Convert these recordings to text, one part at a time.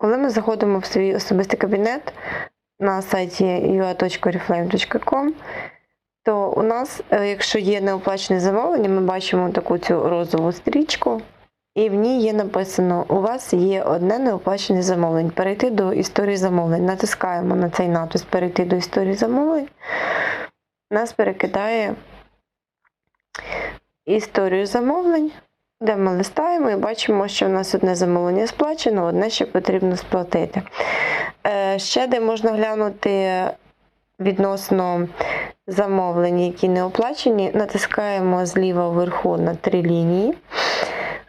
Коли ми заходимо в свій особистий кабінет на сайті ua.oriflame.com, то у нас, е, якщо є неоплачене замовлення, ми бачимо таку цю розову стрічку, і в ній є написано: у вас є одне неоплачене замовлення. Перейти до історії замовлень. Натискаємо на цей напис Перейти до історії замовлень. Нас перекидає історію замовлень, де ми листаємо і бачимо, що в нас одне замовлення сплачено, одне ще потрібно сплатити. Е, Ще де можна глянути відносно замовлень, які не оплачені, натискаємо зліва вверху на три лінії.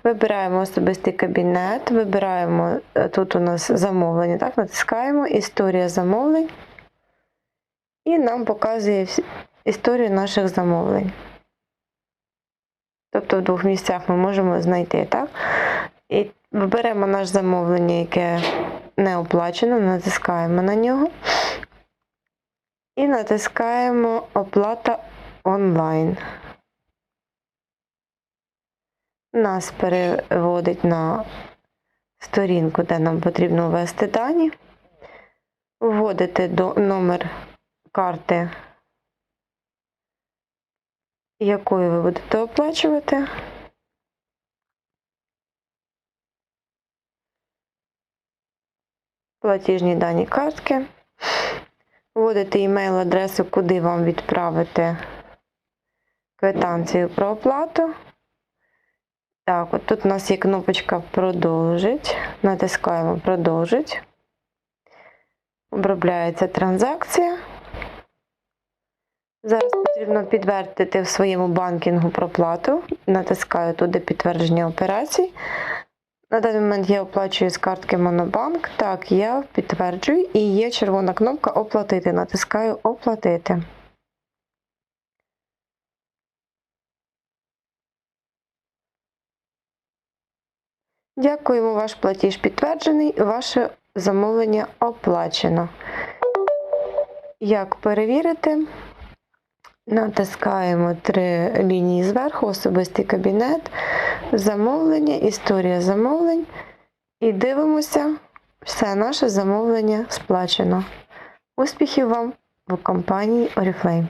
Вибираємо особистий кабінет, вибираємо е, тут у нас замовлення, так, натискаємо Історія замовлень. І нам показує історію наших замовлень. Тобто в двох місцях ми можемо знайти, так? І виберемо наше замовлення, яке не оплачено, натискаємо на нього. І натискаємо Оплата онлайн. Нас переводить на сторінку, де нам потрібно ввести дані. Вводите до номер карти, якою ви будете оплачувати. Платіжні дані картки. Вводите імейл-адресу, куди вам відправити квитанцію про оплату. Так, от тут у нас є кнопочка Продовжить. Натискаємо Продовжить. Обробляється транзакція. Зараз потрібно підтвердити в своєму банкінгу проплату. Натискаю туди підтвердження операцій. На даний момент я оплачую з картки Монобанк. Так, я підтверджую і є червона кнопка Оплатити. Натискаю Оплатити. Дякуємо, ваш платіж підтверджений, ваше замовлення оплачено. Як перевірити? Натискаємо три лінії зверху, особистий кабінет, замовлення, історія замовлень. І дивимося, все наше замовлення сплачено. Успіхів вам в компанії Oriflame!